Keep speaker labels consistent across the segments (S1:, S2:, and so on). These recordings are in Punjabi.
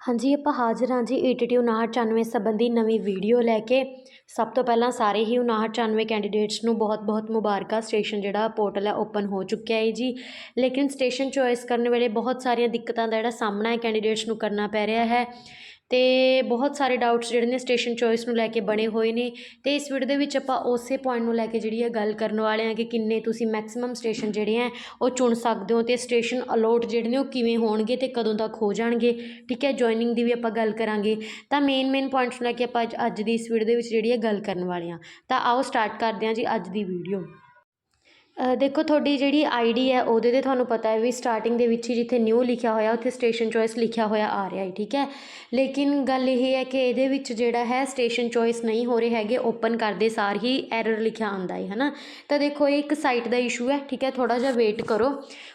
S1: ਹਾਂਜੀ, ਆਪਾਂ ਹਾਜ਼ਰ ਹਾਂ ਜੀ ਈਟੀਟੀ 5994 ਸੰਬੰਧੀ ਨਵੀਂ ਵੀਡੀਓ ਲੈ ਕੇ। ਸਭ ਤੋਂ ਪਹਿਲਾਂ ਸਾਰੇ ਹੀ 5994 ਕੈਂਡੀਡੇਟਸ ਨੂੰ ਬਹੁਤ-ਬਹੁਤ ਮੁਬਾਰਕਾਂ। ਸਟੇਸ਼ਨ ਜਿਹੜਾ ਪੋਰਟਲ ਹੈ, ਓਪਨ ਹੋ ਚੁੱਕਿਆ ਹੈ ਜੀ। ਲੇਕਿਨ ਸਟੇਸ਼ਨ ਚੋਇਸ ਕਰਨ ਵੇਲੇ ਬਹੁਤ ਸਾਰੀਆਂ ਦਿੱਕਤਾਂ ਦਾ ਜਿਹੜਾ ਸਾਹਮਣਾ ਹੈ ਕੈਂਡੀਡੇਟਸ ਨੂੰ ਕਰਨਾ ਪੈ ਰਿਹਾ ਹੈ। ਅਤੇ ਬਹੁਤ ਸਾਰੇ ਡਾਊਟਸ ਜਿਹੜੇ ਨੇ ਸਟੇਸ਼ਨ ਚੋਇਸ ਨੂੰ ਲੈ ਕੇ ਬਣੇ ਹੋਏ ਨੇ ਅਤੇ ਇਸ ਵੀਡੀਓ ਦੇ ਵਿੱਚ ਆਪਾਂ ਉਸੇ ਪੁਆਇੰਟ ਨੂੰ ਲੈ ਕੇ ਜਿਹੜੀ ਹੈ ਗੱਲ ਕਰਨ ਵਾਲੇ ਹਾਂ ਕਿ ਕਿੰਨੇ ਤੁਸੀਂ ਮੈਕਸਿਮਮ ਸਟੇਸ਼ਨ ਜਿਹੜੇ ਹੈ ਉਹ ਚੁਣ ਸਕਦੇ ਹੋ ਅਤੇ ਸਟੇਸ਼ਨ ਅਲੋਟ ਜਿਹੜੇ ਨੇ ਉਹ ਕਿਵੇਂ ਹੋਣਗੇ ਅਤੇ ਕਦੋਂ ਤੱਕ ਹੋ ਜਾਣਗੇ, ਠੀਕ ਹੈ? ਜੁਆਇਨਿੰਗ ਦੀ ਵੀ ਆਪਾਂ ਗੱਲ ਕਰਾਂਗੇ। ਤਾਂ ਮੇਨ ਮੇਨ ਪੁਆਇੰਟਸ ਨੂੰ ਲੈ ਕੇ ਆਪਾਂ ਅੱਜ- ਅੱਜ ਦੀ ਇਸ ਵੀਡੀਓ ਦੇ ਵਿੱਚ ਜਿਹੜੀ ਹੈ ਗੱਲ ਕਰਨ ਵਾਲੇ ਹਾਂ। ਤਾਂ ਆਓ ਸਟਾਰਟ ਕਰਦੇ ਹਾਂ ਜੀ ਅੱਜ ਦੀ ਵੀਡੀਓ ਦੇਖੋ, ਤੁਹਾਡੀ ਜਿਹੜੀ ਆਈ ਡੀ ਹੈ, ਉਹਦੇ ਤੇ ਤੁਹਾਨੂੰ ਪਤਾ ਹੈ ਵੀ ਸਟਾਰਟਿੰਗ ਦੇ ਵਿੱਚ ਹੀ ਜਿੱਥੇ ਨਿਊ ਲਿਖਿਆ ਹੋਇਆ, ਉੱਥੇ ਸਟੇਸ਼ਨ ਚੋਇਸ ਲਿਖਿਆ ਹੋਇਆ ਆ ਰਿਹਾ ਹੈ, ਠੀਕ ਹੈ? ਲੇਕਿਨ ਗੱਲ ਇਹ ਹੈ ਕਿ ਇਹਦੇ ਵਿੱਚ ਜਿਹੜਾ ਹੈ ਸਟੇਸ਼ਨ ਚੋਇਸ ਨਹੀਂ ਹੋ ਰਹੇ ਹੈਗੇ ਓਪਨ ਕਰਦੇ ਸਾਰ ਹੀ ਐਰਰ ਲਿਖਿਆ ਆਉਂਦਾ ਹੈ ਨਾ ਤਾਂ ਦੇਖੋ, ਇਹ ਇੱਕ ਸਾਈਟ ਦਾ ਇਸ਼ੂ ਹੈ, ਠੀਕ ਹੈ? ਥੋੜ੍ਹਾ ਜਿਹਾ ਵੇਟ ਕਰੋ।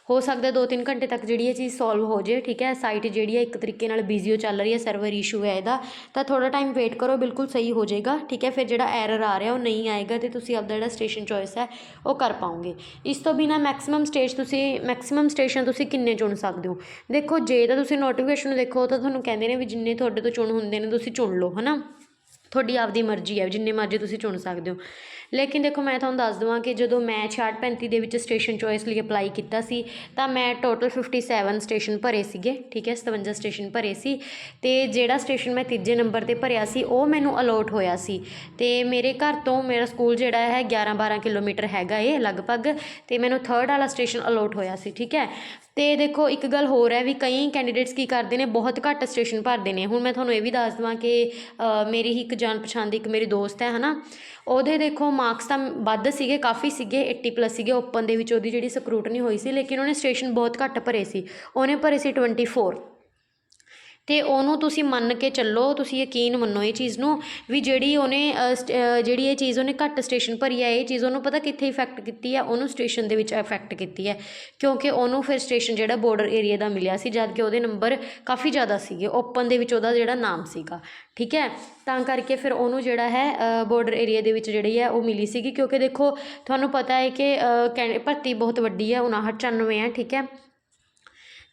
S1: ਹੋ ਸਕਦਾ 2-3 ਘੰਟੇ ਤੱਕ ਜਿਹੜੀ ਇਹ ਚੀਜ਼ ਸੋਲਵ ਹੋ ਜੇ, ਠੀਕ ਹੈ? ਸਾਈਟ ਜਿਹੜੀ ਹੈ, ਇੱਕ ਤਰੀਕੇ ਨਾਲ ਬਿਜ਼ੀ ਹੋ ਚੱਲ ਰਹੀ ਹੈ ਸਰਵਰ ਇਸ਼ੂ ਹੈ ਇਹਦਾ। ਤਾਂ ਥੋੜਾ ਟਾਈਮ ਵੇਟ ਕਰੋ, ਬਿਲਕੁਲ ਸਹੀ ਹੋ ਜਾਏਗਾ, ਠੀਕ ਹੈ? ਫਿਰ ਜਿਹੜਾ ਐਰਰ ਆ ਰਿਹਾ, ਉਹ ਨਹੀਂ ਆਏਗਾ ਤੇ ਤੁਸੀਂ ਆਪਦਾ ਜਿਹੜਾ ਸਟੇਸ਼ਨ ਚੋਇਸ ਹੈ, ਉਹ ਕਰ ਪਾਓਗੇ। ਇਸ ਤੋਂ ਬਿਨਾ ਮੈਕਸਿਮਮ ਸਟੇਜ ਤੁਸੀਂ ਮੈਕਸਿਮਮ ਸਟੇਸ਼ਨ ਤੁਸੀਂ ਕਿੰਨੇ ਚੁਣ ਸਕਦੇ ਹੋ? ਦੇਖੋ, ਜੇ ਤਾਂ ਤੁਸੀਂ ਨੋਟੀਫਿਕੇਸ਼ਨ ਦੇਖੋ ਤਾਂ ਤੁਹਾਨੂੰ ਕਹਿੰਦੇ ਨੇ ਵੀ ਜਿੰਨੇ ਤੁਹਾਡੇ ਤੋਂ ਚੁਣ ਹੁੰਦੇ ਨੇ ਤੁਸੀਂ ਚੁਣ ਲਓ, ਹਨਾ? ਤੁਹਾਡੀ ਆਪਦੀ ਮਰਜ਼ੀ ਹੈ, ਜਿੰਨੇ ਮਰਜ਼ੀ ਤੁਸੀਂ ਚੁਣ ਸਕਦੇ ਹੋ। ਲੇਕਿਨ ਦੇਖੋ ਮੈਂ ਤੁਹਾਨੂੰ ਦੱਸ ਦੇਵਾਂ ਕਿ ਜਦੋਂ ਮੈਂ 6635 ਦੇ ਵਿੱਚ ਸਟੇਸ਼ਨ ਚੋਇਸ ਲਈ ਅਪਲਾਈ ਕੀਤਾ ਸੀ, ਤਾਂ ਮੈਂ ਟੋਟਲ 57 ਸਟੇਸ਼ਨ ਭਰੇ ਸੀਗੇ, ਠੀਕ ਹੈ 57 ਸਟੇਸ਼ਨ ਭਰੇ ਸੀ ਤੇ ਜਿਹੜਾ ਸਟੇਸ਼ਨ ਮੈਂ ਤੀਜੇ ਨੰਬਰ ਤੇ ਭਰਿਆ ਸੀ, ਉਹ ਮੈਨੂੰ ਅਲੋਟ ਹੋਇਆ ਸੀ ਤੇ ਮੇਰੇ ਘਰ ਤੋਂ ਮੇਰਾ ਸਕੂਲ ਜਿਹੜਾ ਹੈ 11 12 ਕਿਲੋਮੀਟਰ ਹੈਗਾ ਇਹ ਲਗਭਗ ਤੇ ਮੈਨੂੰ ਥਰਡ ਵਾਲਾ ਸਟੇਸ਼ਨ ਅਲੋਟ ਹੋਇਆ ਸੀ, ਠੀਕ ਹੈ। ਤੇ ਦੇਖੋ ਇੱਕ ਗੱਲ ਹੋਰ ਹੈ ਵੀ ਕਈ ਕੈਂਡੀਡੇਟਸ ਕੀ ਕਰਦੇ ਨੇ, ਬਹੁਤ ਘੱਟ ਸਟੇਸ਼ਨ ਭਰਦੇ ਨੇ। ਹੁਣ ਮੈਂ ਤੁਹਾਨੂੰ ਇਹ ਵੀ ਦੱਸ ਦਵਾਂ ਕਿ ਮੇਰੀ ਹੀ ਇੱਕ ਜਾਣ ਪਛਾਣ ਦੀ ਇੱਕ ਮੇਰੀ ਦੋਸਤ ਹੈ, ਹਨਾ? ਉਹਦੇ ਦੇਖੋ ਮਾਰਕਸ ਤਾਂ ਵੱਧ ਸੀਗੇ, ਕਾਫੀ ਸੀਗੇ 80 ਪਲੱਸ ਸੀਗੇ ਓਪਨ ਦੇ ਵਿੱਚ ਉਹਦੀ ਜਿਹੜੀ ਸਕਰੂਟਨੀ ਹੋਈ ਸੀ, ਲੇਕਿਨ ਉਹਨੇ ਸਟੇਸ਼ਨ ਬਹੁਤ ਘੱਟ ਭਰੇ ਸੀ। ਉਹਨੇ ਭਰੇ ਸੀ 24 ਅਤੇ ਉਹਨੂੰ ਤੁਸੀਂ ਮੰਨ ਕੇ ਚੱਲੋ ਤੁਸੀਂ ਯਕੀਨ ਮੰਨੋ ਇਹ ਚੀਜ਼ ਨੂੰ ਵੀ ਜਿਹੜੀ ਉਹਨੇ ਅ, ਸਟ- ਜਿਹੜੀ ਇਹ ਚੀਜ਼ ਉਹਨੇ ਘੱਟ ਸਟੇਸ਼ਨ ਭਰੀ ਹੈ ਇਹ ਚੀਜ਼ ਉਹਨੂੰ ਪਤਾ ਕਿੱਥੇ ਇਫੈਕਟ ਕੀਤੀ ਹੈ ਉਹਨੂੰ ਸਟੇਸ਼ਨ ਦੇ ਵਿੱਚ ਇਫੈਕਟ ਕੀਤੀ ਹੈ ਕਿਉਂਕਿ ਉਹਨੂੰ ਫਿਰ ਸਟੇਸ਼ਨ ਜਿਹੜਾ ਬਾਰਡਰ ਏਰੀਆ ਦਾ ਮਿਲਿਆ ਸੀ ਜਦ ਕਿ ਉਹਦੇ ਨੰਬਰ ਕਾਫੀ ਜ਼ਿਆਦਾ ਸੀਗੇ। ਓਪਨ ਦੇ ਵਿੱਚ ਉਹਦਾ ਜਿਹੜਾ ਨਾਮ ਸੀਗਾ। ਠੀਕ ਹੈ? ਤਾਂ ਕਰਕੇ ਫਿਰ ਉਹਨੂੰ ਜਿਹੜਾ ਹੈ ਬਾਰਡਰ ਏਰੀਆ ਦੇ ਵਿੱਚ ਜਿਹੜੀ ਹੈ ਉਹ ਮਿਲੀ ਸੀਗੀ। ਕਿਉਂਕਿ ਦੇਖੋ ਤੁਹਾਨੂੰ ਪਤਾ ਹੈ ਕਿ ਅ, ਭਰਤੀ ਬਹੁਤ ਵੱਡੀ ਹੈ 5994 ਹੈ ਠੀਕ ਹੈ?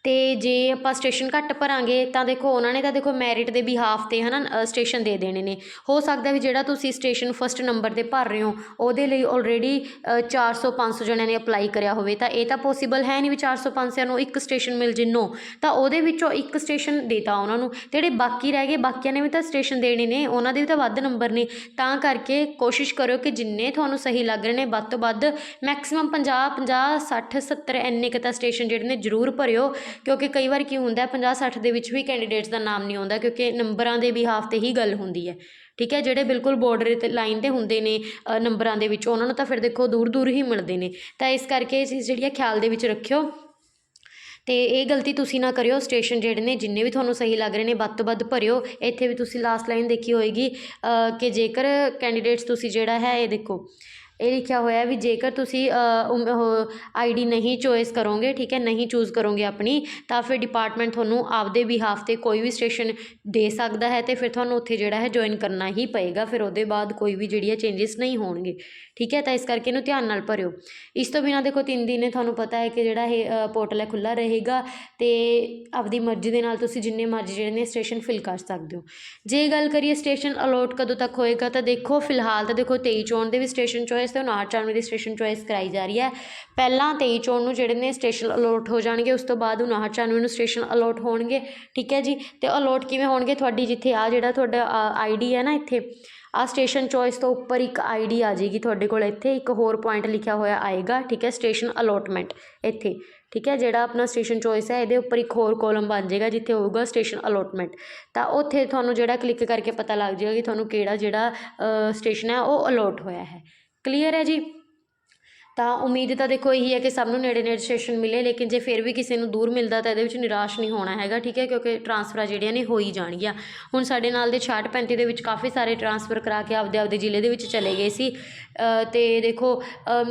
S1: ਅਤੇ ਜੇ ਆਪਾਂ ਸਟੇਸ਼ਨ ਘੱਟ ਭਰਾਂਗੇ, ਤਾਂ ਦੇਖੋ ਉਹਨਾਂ ਨੇ ਤਾਂ ਦੇਖੋ ਮੈਰਿਟ ਦੇ ਬਿਹਾਫ ਤੇ ਹੈ ਨਾ ਸਟੇਸ਼ਨ ਦੇ ਦੇਣੇ ਨੇ। ਹੋ ਸਕਦਾ ਵੀ ਜਿਹੜਾ ਤੁਸੀਂ ਸਟੇਸ਼ਨ ਫਸਟ ਨੰਬਰ ਤੇ ਭਰ ਰਹੇ ਹੋ, ਉਹਦੇ ਲਈ ਆਲਰੇਡੀ 400 500 ਜਣਿਆਂ ਨੇ ਅਪਲਾਈ ਕਰਿਆ ਹੋਵੇ, ਤਾਂ ਇਹ ਤਾਂ ਪੋਸੀਬਲ ਹੈ ਨਹੀਂ ਵੀ 400 500 ਨੂੰ ਇੱਕ ਸਟੇਸ਼ਨ ਮਿਲ ਜਿੰਨੋ ਤਾਂ ਉਹਦੇ ਵਿੱਚੋਂ ਇੱਕ ਸਟੇਸ਼ਨ ਦੇਤਾ ਉਹਨਾਂ ਨੂੰ। ਜਿਹੜੇ ਬਾਕੀ ਰਹਿ ਗਏ, ਬਾਕੀਆਂ ਨੇ ਵੀ ਤਾਂ ਸਟੇਸ਼ਨ ਦੇਣੇ ਨੇ, ਉਹਨਾਂ ਦੇ ਵੀ ਤਾਂ ਵੱਧ ਨੰਬਰ ਨੇ। ਤਾਂ ਕਰਕੇ ਕੋਸ਼ਿਸ਼ ਕਰੋ ਕਿ ਜਿੰਨੇ ਤੁਹਾਨੂੰ ਸਹੀ ਲੱਗ ਰਹੇ ਨੇ, ਵੱਧ ਤੋਂ ਵੱਧ ਮੈਕਸਿਮਮ 50 50 60 70 ਇੰਨੇ ਕੁ ਤਾਂ ਸਟੇਸ਼ਨ ਜਿਹੜੇ ਨੇ ਜ਼ਰੂਰ ਭਰਿਓ। ਕਿਉਂਕਿ ਕਈ ਵਾਰ ਕੀ ਹੁੰਦਾ 50 60 ਦੇ ਵਿੱਚ ਵੀ ਕੈਂਡੀਡੇਟਸ ਦਾ ਨਾਮ ਨਹੀਂ ਆਉਂਦਾ, ਕਿਉਂਕਿ ਨੰਬਰਾਂ ਦੇ ਬਿਹਾਫ ਤੇ ਹੀ ਗੱਲ ਹੁੰਦੀ ਹੈ। ਠੀਕ ਹੈ, ਜਿਹੜੇ ਬਿਲਕੁਲ ਬਾਰਡਰ ਤੇ ਲਾਈਨ ਤੇ ਹੁੰਦੇ ਨੇ ਨੰਬਰਾਂ ਦੇ ਵਿੱਚ, ਉਹਨਾਂ ਨੂੰ ਤਾਂ ਫਿਰ ਦੇਖੋ ਦੂਰ ਦੂਰ ਹੀ ਮਿਲਦੇ ਨੇ। ਤਾਂ ਇਸ ਕਰਕੇ ਇਹ ਚੀਜ਼ ਜਿਹੜੀ ਹੈ ਖਿਆਲ ਦੇ ਵਿੱਚ ਰੱਖਿਓ। ਅਤੇ ਇਹ ਗਲਤੀ ਤੁਸੀਂ ਨਾ ਕਰਿਓ ਸਟੇਸ਼ਨ ਜਿਹੜੇ ਨੇ, ਜਿੰਨੇ ਵੀ ਤੁਹਾਨੂੰ ਸਹੀ ਲੱਗ ਰਹੇ ਨੇ, ਵੱਧ ਤੋਂ ਵੱਧ ਭਰਿਓ। ਇੱਥੇ ਵੀ ਤੁਸੀਂ ਲਾਸਟ ਲਾਈਨ ਦੇਖੀ ਹੋਏਗੀ ਕਿ ਜੇਕਰ ਕੈਂਡੀਡੇਟਸ ਤੁਸੀਂ ਜਿਹੜਾ ਹੈ, ਇਹ ਦੇਖੋ ਇਹ ਲਿਖਿਆ ਹੋਇਆ ਵੀ ਜੇਕਰ ਤੁਸੀਂ ਅ, ਉਮ- ਉਹ ਨਹੀਂ ਚੋਇਸ ਕਰੋਗੇ ਠੀਕ ਹੈ ਨਹੀਂ ਚੂਜ਼ ਕਰੋਗੇ ਆਪਣੀ ਤਾਂ ਫਿਰ ਡਿਪਾਰਟਮੈਂਟ ਤੁਹਾਨੂੰ ਆਪਦੇ ਬਿਹਾਫ ਤੇ ਕੋਈ ਵੀ ਸਟੇਸ਼ਨ ਦੇ ਸਕਦਾ ਹੈ ਅਤੇ ਫਿਰ ਤੁਹਾਨੂੰ ਉੱਥੇ ਜਿਹੜਾ ਹੈ ਜੁਆਇਨ ਕਰਨਾ ਹੀ ਪਏਗਾ ਫਿਰ ਉਹਦੇ ਬਾਅਦ ਕੋਈ ਵੀ ਜਿਹੜੀ ਹੈ ਚੇਂਜਿਸ ਨਹੀਂ ਹੋਣਗੇ ਠੀਕ ਹੈ ਤਾਂ ਇਸ ਕਰਕੇ ਇਹਨੂੰ ਧਿਆਨ ਨਾਲ ਭਰਿਓ। ਇਸ ਤੋਂ ਬਿਨਾਂ ਦੇਖੋ ਤਿੰਨ ਦਿਨ ਤੁਹਾਨੂੰ ਪਤਾ ਹੈ ਕਿ ਜਿਹੜਾ ਇਹ ਪੋਰਟਲ ਹੈ ਖੁੱਲਾ ਰਹੇਗਾ ਅਤੇ ਆਪਦੀ ਮਰਜ਼ੀ ਦੇ ਨਾਲ ਤੁਸੀਂ ਜਿੰਨੇ ਮਰਜ਼ੀ ਜਿਹੜੇ ਨੇ ਸਟੇਸ਼ਨ ਫਿਲ ਕਰ ਸਕਦੇ ਹੋ। ਜੇ ਗੱਲ ਕਰੀਏ ਸਟੇਸ਼ਨ ਅਲੋਟ ਕਦੋਂ ਤੱਕ ਹੋਏਗਾ ਤਾਂ ਦੇਖੋ ਫਿਲਹਾਲ ਤਾਂ ਦੇਖੋ 23 ਚੋਣ ਦੇ ਵੀ ਸਟੇਸ਼ਨ ਚੋਇਸ ਤੇ 59 ਦੀ ਸਟੇਸ਼ਨ ਚੋਇਸ ਕਰਾਈ ਜਾ ਰਹੀ ਹੈ। ਪਹਿਲਾਂ 23 ਚੋਣ ਨੂੰ ਜਿਹੜੇ ਨੇ ਸਟੇਸ਼ਨ ਅਲੋਟ ਹੋ ਜਾਣਗੇ, ਉਸ ਤੋਂ ਬਾਅਦ 59 ਨੂੰ ਸਟੇਸ਼ਨ ਅਲੋਟ ਹੋਣਗੇ, ਠੀਕ ਹੈ ਜੀ? ਤੇ ਅਲੋਟ ਕਿਵੇਂ ਹੋਣਗੇ? ਤੁਹਾਡੀ ਜਿੱਥੇ ਆ ਜਿਹੜਾ ਤੁਹਾਡਾ ਆਈਡੀ ਹੈ ਨਾ ਇੱਥੇ ਆ ਸਟੇਸ਼ਨ ਚੋਇਸ ਤੋਂ ਉੱਪਰ ਇੱਕ ਆਈਡੀ ਆ ਜਾਏਗੀ ਤੁਹਾਡੇ ਕੋਲ ਇੱਥੇ, ਇੱਕ ਹੋਰ ਪੁਆਇੰਟ ਲਿਖਿਆ ਹੋਇਆ ਆਏਗਾ, ਠੀਕ ਹੈ? ਸਟੇਸ਼ਨ ਅਲੋਟਮੈਂਟ ਇੱਥੇ, ਠੀਕ ਹੈ? ਜਿਹੜਾ ਆਪਣਾ ਸਟੇਸ਼ਨ ਚੋਇਸ ਹੈ, ਇਹਦੇ ਉੱਪਰ ਇੱਕ ਹੋਰ ਕੋਲਮ ਬਣ ਜਾਏਗਾ, ਜਿੱਥੇ ਹੋਊਗਾ ਸਟੇਸ਼ਨ ਅਲੋਟਮੈਂਟ ਤਾਂ ਉੱਥੇ ਤੁਹਾਨੂੰ ਜਿਹੜਾ ਕਲਿੱਕ ਕਰਕੇ ਪਤਾ ਲੱਗ ਜਾਏਗਾ ਕਿ ਤੁਹਾਨੂੰ ਕਿਹੜਾ ਜਿਹੜਾ ਸਟੇਸ਼ਨ ਹੈ, ਉਹ ਅਲੋਟ ਹੋਇਆ ਹੈ। ਕਲੀਅਰ ਹੈ ਜੀ? ਤਾਂ ਉਮੀਦ ਤਾਂ ਦੇਖੋ ਇਹੀ ਹੈ ਕਿ ਸਭ ਨੂੰ ਨੇੜੇ ਨੇੜੇ ਸਟੇਸ਼ਨ ਮਿਲੇ ਲੇਕਿਨ ਜੇ ਫਿਰ ਵੀ ਕਿਸੇ ਨੂੰ ਦੂਰ ਮਿਲਦਾ ਤਾਂ ਇਹਦੇ ਵਿੱਚ ਨਿਰਾਸ਼ ਨਹੀਂ ਹੋਣਾ ਹੈਗਾ ਠੀਕ ਹੈ? ਕਿਉਂਕਿ ਟਰਾਂਸਫਰਾਂ ਜਿਹੜੀਆਂ ਨੇ ਹੋ ਹੀ ਜਾਣਗੀਆਂ ਹੁਣ ਸਾਡੇ ਨਾਲ ਦੇ 66 35 ਦੇ ਵਿੱਚ ਕਾਫੀ ਸਾਰੇ ਟਰਾਂਸਫਰ ਕਰਾ ਕੇ ਆਪਦੇ ਆਪਦੇ ਜ਼ਿਲ੍ਹੇ ਦੇ ਵਿੱਚ ਚਲੇ ਗਏ ਸੀ। ਅ, ਤੇ ਦੇਖੋ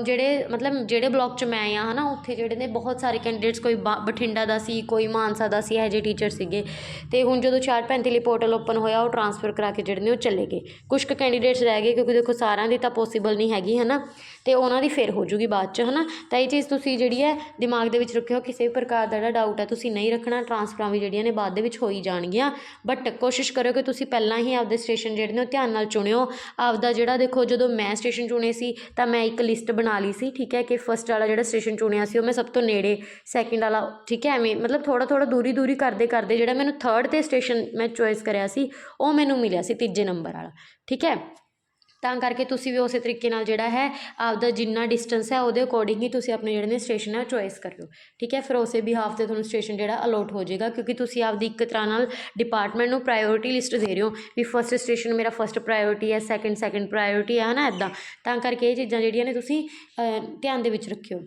S1: ਜਿਹੜੇ ਮਤਲਬ ਜਿਹੜੇ ਬਲਾਕ 'ਚ ਮੈਂ ਆ ਹਨਾ ਉੱਥੇ ਜਿਹੜੇ ਨੇ ਬਹੁਤ ਸਾਰੇ ਕੈਂਡੀਡੇਟਸ ਕੋਈ ਬਾ- ਬਠਿੰਡਾ ਦਾ ਸੀ ਕੋਈ ਮਾਨਸਾ ਦਾ ਸੀ ਇਹੋ ਜਿਹੇ ਟੀਚਰ ਸੀਗੇ। ਤੇ ਹੁਣ ਜਦੋਂ 66 35 ਲਈ ਪੋਰਟਲ ਓਪਨ ਹੋਇਆ ਉਹ ਟਰਾਂਸਫਰ ਕਰਾ ਕੇ ਜਿਹੜੇ ਨੇ ਉਹ ਚਲੇ ਗਏ। ਕੁਝ ਕੁ ਕੈਂਡੀਡੇਟਸ ਰਹਿ ਗਏ ਕਿਉਂਕਿ ਦੇਖੋ ਸਾਰਿਆਂ ਦੀ ਤਾਂ ਪੋਸੀਬਲ ਨਹੀਂ ਹੈਗੀ ਹਨਾ? ਤੇ ਉਹਨਾਂ ਦੀ ਫਿਰ ਹੋ ਜੂਗੀ ਬਾਅਦ ਚ ਹੈ ਨਾ ਤਾਂ ਇਹ ਚੀਜ਼ ਤੁਸੀਂ ਜਿਹੜੀ ਹੈ ਦਿਮਾਗ ਦੇ ਵਿੱਚ ਰੱਖਿਓ, ਕਿਸੇ ਵੀ ਪ੍ਰਕਾਰ ਦਾ ਜਿਹੜਾ ਡਾਊਟ ਹੈ ਤੁਸੀਂ ਨਹੀਂ ਰੱਖਣਾ ਟ੍ਰਾਂਸਫਰਾਂ ਵੀ ਜਿਹੜੀਆਂ ਨੇ ਬਾਅਦ ਦੇ ਵਿੱਚ ਹੋਈ ਜਾਣਗੀਆਂ। ਬਟ ਕੋਸ਼ਿਸ਼ ਕਰਿਓ ਕਿ ਤੁਸੀਂ ਪਹਿਲਾਂ ਹੀ ਆਪਦੇ ਸਟੇਸ਼ਨ ਜਿਹੜੇ ਨੇ ਉਹ ਧਿਆਨ ਨਾਲ ਚੁਣਿਓ। ਆਪਦਾ ਜਿਹੜਾ ਦੇਖੋ, ਜਦੋਂ ਮੈਂ ਸਟੇਸ਼ਨ ਚੁਣੇ ਸੀ, ਤਾਂ ਮੈਂ ਇੱਕ ਲਿਸਟ ਬਣਾ ਲਈ ਸੀ, ਠੀਕ ਹੈ? ਕਿ ਫਸਟ ਵਾਲਾ ਜਿਹੜਾ ਸਟੇਸ਼ਨ ਚੁਣਿਆ ਸੀ, ਉਹ ਮੈਂ ਸਭ ਤੋਂ ਨੇੜੇ ਸੈਕਿੰਡ ਵਾਲਾ, ਠੀਕ ਹੈ? ਐਵੇਂ, ਮਤਲਬ ਥੋੜਾ ਥੋੜਾ ਦੂਰੀ ਦੂਰੀ ਕਰਦੇ ਕਰਦੇ ਜਿਹੜਾ ਮੈਨੂੰ ਥਰਡ ਤੇ ਸਟੇਸ਼ਨ ਮੈਂ ਚੋਇਸ ਕਰਿਆ ਸੀ, ਉਹ ਮੈਨੂੰ ਮਿਲਿਆ ਸੀ ਤੀਜੇ ਨੰਬਰ ਵਾਲਾ, ਠੀਕ ਹੈ? ਤਾਂ ਕਰਕੇ ਤੁਸੀਂ ਵੀ ਉਸੇ ਤਰੀਕੇ ਨਾਲ ਜਿਹੜਾ ਹੈ, ਆਪਦਾ ਜਿੰਨਾ ਡਿਸਟੈਂਸ ਹੈ ਉਹਦੇ ਅਕੋਰਡਿੰਗ ਹੀ ਤੁਸੀਂ ਆਪਣੇ ਜਿਹੜੇ ਨੇ ਸਟੇਸ਼ਨ ਹੈ ਚੋਇਸ ਕਰਿਓ। ਠੀਕ ਹੈ, ਫਿਰ ਉਸੇ ਬਿਹਾਫ ਤੇ ਤੁਹਾਨੂੰ ਸਟੇਸ਼ਨ ਜਿਹੜਾ ਅਲੋਟ ਹੋ ਜਾਏਗਾ, ਕਿਉਂਕਿ ਤੁਸੀਂ ਆਪਦੀ ਇੱਕ ਤਰ੍ਹਾਂ ਨਾਲ ਡਿਪਾਰਟਮੈਂਟ ਨੂੰ ਪ੍ਰਾਇੋਰਟੀ ਲਿਸਟ ਦੇ ਰਹੇ ਹੋ ਵੀ ਫਸਟ ਸਟੇਸ਼ਨ ਮੇਰਾ ਫਸਟ ਪ੍ਰਾਇੋਰਟੀ ਹੈ ਸੈਕੰਡ ਸੈਕੰਡ ਪ੍ਰਾਇੋਰਟੀ ਹੈ ਨਾ ਇਦਾਂ ਤਾਂ ਕਰਕੇ ਇਹ ਚੀਜ਼ਾਂ ਜਿਹੜੀਆਂ ਨੇ ਤੁਸੀਂ ਧਿਆਨ ਦੇ ਵਿੱਚ ਰੱਖਿਓ।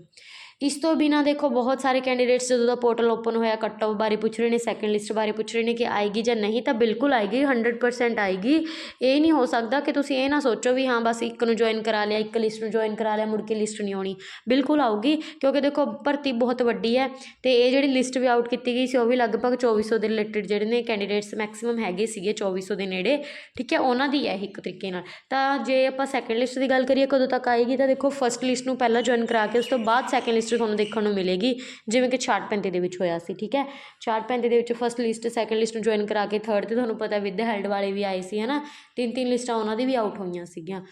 S1: ਇਸ ਤੋਂ ਬਿਨਾਂ ਦੇਖੋ ਬਹੁਤ ਸਾਰੇ ਕੈਂਡੀਡੇਟਸ ਜਦੋਂ ਦਾ ਪੋਰਟਲ ਓਪਨ ਹੋਇਆ, ਕੱਟ ਆਫ ਬਾਰੇ ਪੁੱਛ ਰਹੇ ਨੇ ਸੈਕੰਡ ਲਿਸਟ ਬਾਰੇ ਪੁੱਛ ਰਹੇ ਨੇ ਕਿ ਆਏਗੀ ਜਾਂ ਨਹੀਂ, ਤਾਂ ਬਿਲਕੁਲ ਆਏਗੀ 100% ਆਏਗੀ। ਇਹ ਨਹੀਂ ਹੋ ਸਕਦਾ ਕਿ ਤੁਸੀਂ ਇਹ ਨਾ ਸੋਚੋ ਵੀ ਹਾਂ, ਬਸ ਇੱਕ ਨੂੰ ਜੁਆਇਨ ਕਰਾ ਲਿਆ, ਇੱਕ ਲਿਸਟ ਨੂੰ ਜੁਆਇਨ ਕਰਾ ਲਿਆ, ਮੁੜ ਕੇ ਲਿਸਟ ਨਹੀਂ ਆਉਣੀ। ਬਿਲਕੁਲ ਆਊਗੀ, ਕਿਉਂਕਿ ਦੇਖੋ ਭਰਤੀ ਬਹੁਤ ਵੱਡੀ ਹੈ ਤੇ ਇਹ ਜਿਹੜੀ ਲਿਸਟ ਵੀ ਆਊਟ ਕੀਤੀ ਗਈ ਸੀ, ਉਹ ਵੀ ਲਗਭਗ 2400 ਦੇ ਰਿਲੇਟਡ ਜਿਹੜੇ ਨੇ ਕੈਂਡੀਡੇਟਸ ਮੈਕਸਿਮਮ ਹੈਗੇ ਸੀਗੇ 2400 ਦੇ ਨੇੜੇ। ਠੀਕ ਹੈ, ਉਹਨਾਂ ਦੀ ਹੈ ਇੱਕ ਤਰੀਕੇ ਨਾਲ। ਤਾਂ ਜੇ ਆਪਾਂ ਸੈਕੰਡ ਲਿਸਟ ਦੀ ਗੱਲ ਕਰੀਏ, ਕਦੋਂ ਤੱਕ ਆਏਗੀ, ਤਾਂ ਦੇਖੋ ਫਸਟ ਲਿਸਟ ਨੂੰ ਪਹਿਲਾਂ ਜੁਆਇਨ ਕਰਾ ਕੇ, ਉਸ ਤੋਂ ਬਾਅਦ ਸੈਕੰਡ ਲਿਸਟ ਤੁਹਾਨੂੰ ਦੇਖਣ ਨੂੰ ਮਿਲੇਗੀ, ਜਿਵੇਂ ਕਿ 635 ਦੇ ਵਿੱਚ ਹੋਇਆ ਸੀ, ਠੀਕ ਹੈ? 635 ਦੇ ਵਿੱਚ ਫਸਟ ਲਿਸਟ ਸੈਕੰਡ ਲਿਸਟ ਨੂੰ ਜੁਆਇਨ ਕਰਾ ਕੇ ਥਰਡ ਤੇ ਤੁਹਾਨੂੰ ਪਤਾ ਵਿਦ ਹੈਲਡ ਵਾਲੇ ਵੀ ਆਏ ਸੀ, ਹਨਾ? ਤਿੰਨ ਤਿੰਨ ਲਿਸਟਾਂ ਉਹਨਾਂ ਦੀ ਵੀ ਆਊਟ ਹੋਈਆਂ ਸੀਗੀਆਂ।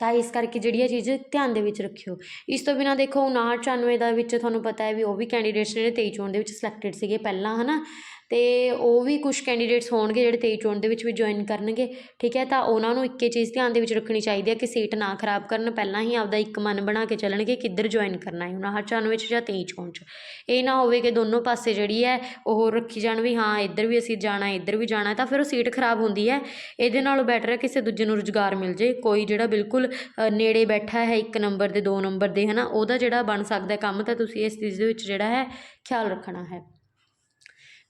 S1: ਤਾਂ ਇਸ ਕਰਕੇ ਜਿਹੜੀ ਇਹ ਚੀਜ਼ ਧਿਆਨ ਦੇ ਵਿੱਚ ਰੱਖਿਓ। ਇਸ ਤੋਂ ਬਿਨਾ ਦੇਖੋ 59 94 ਦਾ ਵਿੱਚ ਤੁਹਾਨੂੰ ਪਤਾ ਹੈ ਵੀ ਉਹ ਵੀ ਕੈਂਡੀਡੇਟਸ ਜਿਹੜੇ 23 ਚੋਣ ਦੇ ਵਿੱਚ ਸਿਲੈਕਟਡ ਸੀਗੇ ਪਹਿਲਾਂ, ਹਨਾ? ਅਤੇ ਉਹ ਵੀ ਕੁਛ ਕੈਂਡੀਡੇਟਸ ਹੋਣਗੇ ਜਿਹੜੇ ਤੇਈ ਚੋਣ ਦੇ ਵਿੱਚ ਵੀ ਜੁਆਇਨ ਕਰਨਗੇ, ਠੀਕ ਹੈ? ਤਾਂ ਉਹਨਾਂ ਨੂੰ ਇੱਕੇ ਚੀਜ਼ ਧਿਆਨ ਦੇ ਵਿੱਚ ਰੱਖਣੀ ਚਾਹੀਦੀ ਹੈ ਕਿ ਸੀਟ ਨਾ ਖਰਾਬ ਕਰਨ, ਪਹਿਲਾਂ ਹੀ ਆਪਦਾ ਇੱਕ ਮਨ ਬਣਾ ਕੇ ਚੱਲਣਗੇ ਕਿੱਧਰ ਜੁਆਇਨ ਕਰਨਾ ਹੈ 59 94 ਵਿੱਚ ਜਾਂ ਤੇਈ ਚੋਣ ਚ। ਇਹ ਨਾ ਹੋਵੇ ਕਿ ਦੋਨੋਂ ਪਾਸੇ ਜਿਹੜੀ ਹੈ ਉਹ ਰੱਖੀ ਜਾਣ ਵੀ ਹਾਂ, ਇੱਧਰ ਵੀ ਅਸੀਂ ਜਾਣਾ, ਇੱਧਰ ਵੀ ਜਾਣਾ, ਤਾਂ ਫਿਰ ਉਹ ਸੀਟ ਖਰਾਬ ਹੁੰਦੀ ਹੈ। ਇਹਦੇ ਨਾਲੋਂ ਬੈਟਰ ਹੈ ਕਿਸੇ ਦੂਜੇ ਨੂੰ ਰੁਜ਼ਗਾਰ ਮਿਲ ਜੇ। ਕੋਈ ਜਿਹੜਾ ਬਿਲਕੁਲ ਨੇੜੇ ਬੈਠਾ ਹੈ, ਇੱਕ ਨੰਬਰ ਦੇ, ਦੋ ਨੰਬਰ ਦੇ, ਹਨਾ, ਉਹਦਾ ਜਿਹੜਾ ਬਣ ਸਕਦਾ ਕੰਮ, ਤਾਂ ਤੁਸੀਂ ਇਸ ਚੀਜ਼ ਦੇ ਵਿੱਚ ਜਿਹੜਾ ਹੈ, ਖਿਆਲ ਰੱਖਣਾ ਹੈ।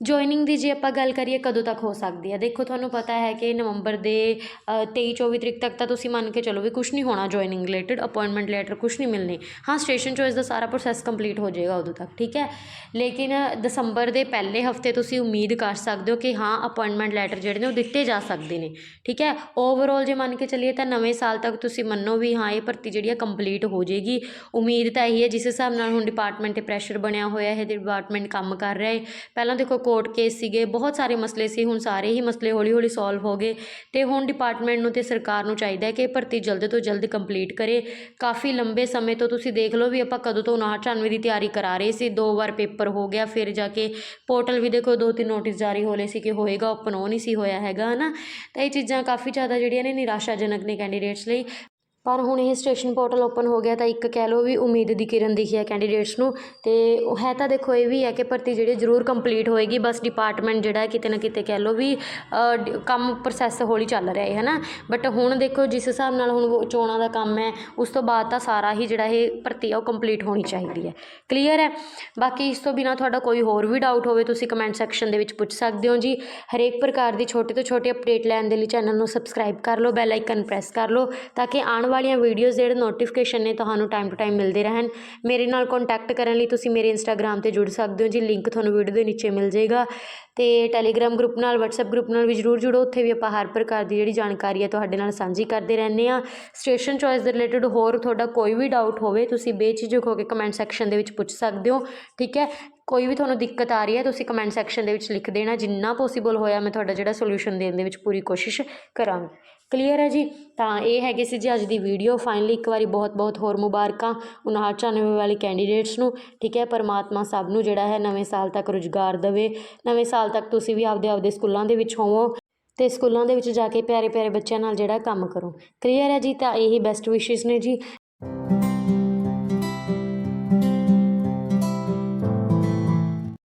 S1: ਜੁਆਇਨਿੰਗ ਦੀ ਜੇ ਆਪਾਂ ਗੱਲ ਕਰੀਏ, ਕਦੋਂ ਤੱਕ ਹੋ ਸਕਦੀ ਹੈ? ਦੇਖੋ, ਤੁਹਾਨੂੰ ਪਤਾ ਹੈ ਕਿ ਨਵੰਬਰ ਦੇ ਤੇਈ, ਚੌਵੀ ਤਰੀਕ ਤੱਕ ਤਾਂ ਤੁਸੀਂ ਮੰਨ ਕੇ ਚਲੋ ਵੀ ਕੁਛ ਨਹੀਂ ਹੋਣਾ ਜੁਆਇਨਿੰਗ ਰਿਲੇਟਡ ਅਪਾਇੰਟਮੈਂਟ ਲੈਟਰ ਕੁਛ ਨਹੀਂ ਮਿਲਨੇ ਹਾਂ ਸਟੇਸ਼ਨ ਚੋਇਸ ਦਾ ਸਾਰਾ ਪ੍ਰੋਸੈਸ ਕੰਪਲੀਟ ਹੋ ਜਾਏਗਾ ਉਦੋਂ ਤੱਕ, ਠੀਕ ਹੈ? ਲੇਕਿਨ ਦਸੰਬਰ ਦੇ ਪਹਿਲੇ ਹਫ਼ਤੇ ਤੁਸੀਂ ਉਮੀਦ ਕਰ ਸਕਦੇ ਹੋ ਕਿ ਹਾਂ ਅਪਾਇੰਟਮੈਂਟ ਲੈਟਰ ਜਿਹੜੇ ਨੇ ਉਹ ਦਿੱਤੇ ਜਾ ਸਕਦੇ ਨੇ, ਠੀਕ ਹੈ? ਓਵਰਆਲ ਜੇ ਮੰਨ ਕੇ ਚੱਲੀਏ ਤਾਂ ਨਵੇਂ ਸਾਲ ਤੱਕ ਤੁਸੀਂ ਮੰਨੋ ਵੀ ਹਾਂ, ਇਹ ਭਰਤੀ ਜਿਹੜੀ ਹੈ ਕੰਪਲੀਟ ਹੋ ਜਾਏਗੀ। ਉਮੀਦ ਤਾਂ ਇਹੀ ਹੈ, ਜਿਸ ਹਿਸਾਬ ਨਾਲ ਹੁਣ ਡਿਪਾਰਟਮੈਂਟ ਤੇ ਪ੍ਰੈਸ਼ਰ ਬਣਿਆ ਹੋਇਆ ਹੈ ਡਿਪਾਰਟਮੈਂਟ ਕੰਮ ਕਰ ਰਿਹਾ ਹੈ। ਪਹਿਲਾਂ ਦੇਖੋ ਕੋਰਟ ਕੇਸ ਸੀਗੇ, ਬਹੁਤ ਸਾਰੇ ਮਸਲੇ ਸੀ, ਹੁਣ ਸਾਰੇ ਹੀ ਮਸਲੇ ਹੌਲੀ ਹੌਲੀ ਸੋਲਵ ਹੋ ਗਏ ਤੇ ਹੁਣ ਡਿਪਾਰਟਮੈਂਟ ਨੂੰ ਤੇ ਸਰਕਾਰ ਨੂੰ ਚਾਹੀਦਾ ਹੈ ਕਿ ਇਹ ਭਰਤੀ ਜਲਦ ਤੋਂ ਜਲਦ ਕੰਪਲੀਟ ਕਰੇ। ਕਾਫੀ ਲੰਬੇ ਸਮੇਂ ਤੋਂ ਤੁਸੀਂ ਦੇਖ ਲਓ ਵੀ ਆਪਾਂ ਕਦੋਂ ਤੋਂ 59 ਦੀ ਤਿਆਰੀ ਕਰਾ ਰਹੇ ਸੀ, ਦੋ ਵਾਰ ਪੇਪਰ ਹੋ ਗਿਆ, ਫਿਰ ਜਾ ਕੇ ਪੋਰਟਲ ਵੀ ਦੇਖੋ ਦੋ ਤਿੰਨ ਨੋਟਿਸ ਜਾਰੀ ਹੋ ਹੋਲੇ ਸੀ ਕਿ ਹੋਏਗਾ, ਓਪਨ ਉਹ ਨਹੀਂ ਸੀ ਹੋਇਆ ਹੈਗਾ, ਹਨਾ। ਤਾਂ ਇਹ ਚੀਜ਼ਾਂ ਕਾਫੀ ਜ਼ਿਆਦਾ ਜਿਹੜੀਆਂ ਨੇ ਨਿਰਾਸ਼ਾਜਨਕ ਨੇ ਕੈਂਡੀਡੇਟਸ ਲਈ। ਪਰ ਹੁਣ ਇਹ ਸਟੇਸ਼ਨ ਪੋਰਟਲ ਓਪਨ ਹੋ ਗਿਆ ਤਾਂ ਇੱਕ ਕਹਿ ਲਓ ਵੀ ਉਮੀਦ ਦੀ ਕਿਰਨ ਦਿਖੀ ਹੈ ਕੈਂਡੀਡੇਟਸ ਨੂੰ ਅਤੇ ਉਹ ਹੈ ਤਾਂ ਦੇਖੋ ਇਹ ਵੀ ਹੈ ਕਿ ਭਰਤੀ ਜਿਹੜੀ ਜ਼ਰੂਰ ਕੰਪਲੀਟ ਹੋਏਗੀ, ਬਸ ਡਿਪਾਰਟਮੈਂਟ ਜਿਹੜਾ ਕਿਤੇ ਨਾ ਕਿਤੇ ਕਹਿ ਲਓ ਵੀ ਕੰਮ ਪ੍ਰੋਸੈਸ ਹੌਲੀ ਚੱਲ ਰਿਹਾ ਹੈ ਹਨਾ ਬਟ ਹੁਣ ਦੇਖੋ ਜਿਸ ਹਿਸਾਬ ਨਾਲ ਹੁਣ ਚੋਣਾਂ ਦਾ ਕੰਮ ਹੈ, ਉਸ ਤੋਂ ਬਾਅਦ ਤਾਂ ਸਾਰਾ ਹੀ ਜਿਹੜਾ ਇਹ ਭਰਤੀ ਆ ਉਹ ਕੰਪਲੀਟ ਹੋਣੀ ਚਾਹੀਦੀ ਹੈ। ਕਲੀਅਰ ਹੈ? ਬਾਕੀ ਇਸ ਤੋਂ ਬਿਨਾ ਤੁਹਾਡਾ ਕੋਈ ਹੋਰ ਵੀ ਡਾਊਟ ਹੋਵੇ ਤੁਸੀਂ ਕਮੈਂਟ ਸੈਕਸ਼ਨ ਦੇ ਵਿੱਚ ਪੁੱਛ ਸਕਦੇ ਹੋ ਜੀ। ਹਰੇਕ ਪ੍ਰਕਾਰ ਦੀ ਛੋਟੇ ਤੋਂ ਛੋਟੀ ਅਪਡੇਟ ਲੈਣ ਦੇ ਲਈ ਚੈਨਲ ਨੂੰ ਸਬਸਕ੍ਰਾਈਬ ਕਰ ਲਓ ਬੈਲ ਆਈਕਨ ਪ੍ਰੈਸ ਕਰ ਲਓ ਤਾਂ ਕਿ ਆਉਣ ਵਾਲੀਆਂ ਵੀਡੀਓਜ਼ ਜਿਹੜੇ ਨੋਟੀਫਿਕੇਸ਼ਨ ਨੇ ਤੁਹਾਨੂੰ ਟਾਈਮ ਟੂ ਟਾਈਮ ਮਿਲਦੇ ਰਹਿਣ। ਮੇਰੇ ਨਾਲ ਕੰਟੈਕਟ ਕਰਨ ਲਈ ਤੁਸੀਂ ਮੇਰੇ ਇੰਸਟਾਗ੍ਰam ਤੇ ਜੁੜ ਸਕਦੇ ਹੋ। ਜੀ ਲਿੰਕ ਤੁਹਾਨੂੰ ਵੀਡੀਓ ਦੇ ਨੀਚੇ ਮਿਲ ਜਾਏਗਾ। ਤੇ ਟੈਲੀਗ੍ਰਾਮ ਗਰੁੱਪ ਨਾਲ, WhatsApp ਗਰੁੱਪ ਨਾਲ ਵੀ ਜਰੂਰ ਜੁੜੋ। ਉੱਥੇ ਵੀ ਆਪਾਂ ਹਰ ਪ੍ਰਕਾਰ ਦੀ ਜਿਹੜੀ ਜਾਣਕਾਰੀ ਹੈ ਤੁਹਾਡੇ ਨਾਲ ਸਾਂਝੀ ਕਰਦੇ ਰਹਿੰਦੇ ਆ ਸਟੇਸ਼ਨ ਚੋਇਸ ਦੇ ਰਿਲੇਟਡ ਹੋਰ ਤੁਹਾਡਾ ਕੋਈ ਵੀ ਡਾਊਟ ਹੋਵੇ, ਤੁਸੀਂ ਬੇਝਿਜਕ ਹੋ ਕੇ ਕਮੈਂਟ ਸੈਕਸ਼ਨ ਦੇ ਵਿੱਚ ਪੁੱਛ ਸਕਦੇ ਹੋ। ਠੀਕ ਹੈ? ਕੋਈ ਵੀ ਤੁਹਾਨੂੰ ਦਿੱਕਤ ਆ ਰਹੀ ਹੈ, ਤੁਸੀਂ ਕਮੈਂਟ ਸੈਕਸ਼ਨ ਦੇ ਵਿੱਚ ਲਿਖ ਦੇਣਾ। ਜਿੰਨਾ ਪੋਸੀਬਲ ਹੋਇਆ ਮੈਂ ਤੁਹਾਡਾ ਜਿਹੜਾ ਸੋਲੂਸ਼ਨ ਦੇਣ ਦੇ ਵਿੱਚ ਪੂਰੀ ਕੋਸ਼ਿਸ਼ ਕਰਾਂਗੀ। ਕਲੀਅਰ ਹੈ ਜੀ? ਤਾਂ ਇਹ ਹੈਗੇ ਸੀ ਜੀ ਅੱਜ ਦੀ ਵੀਡੀਓ ਫਾਈਨਲੀ ਇੱਕ ਵਾਰੀ ਬਹੁਤ ਬਹੁਤ ਹੋਰ ਮੁਬਾਰਕਾਂ 59 ਵਾਲੇ ਕੈਂਡੀਡੇਟਸ ਨੂੰ। ਠੀਕ ਹੈ, ਪਰਮਾਤਮਾ ਸਭ ਨੂੰ ਜਿਹੜਾ ਹੈ ਨਵੇਂ ਸਾਲ ਤੱਕ ਰੁਜ਼ਗਾਰ ਦੇਵੇ। ਨਵੇਂ ਸਾਲ ਤੱਕ ਤੁਸੀਂ ਵੀ ਆਪਦੇ ਆਪਦੇ ਸਕੂਲਾਂ ਦੇ ਵਿੱਚ ਹੋਵੋ ਤੇ ਸਕੂਲਾਂ ਦੇ ਵਿੱਚ ਜਾ ਕੇ ਪਿਆਰੇ ਪਿਆਰੇ ਬੱਚਿਆਂ ਨਾਲ ਜਿਹੜਾ ਕੰਮ ਕਰੋ। ਕਲੀਅਰ ਹੈ ਜੀ? ਤਾਂ ਇਹੀ ਬੈਸਟ ਵਿਸ਼ੇਸ ਨੇ ਜੀ।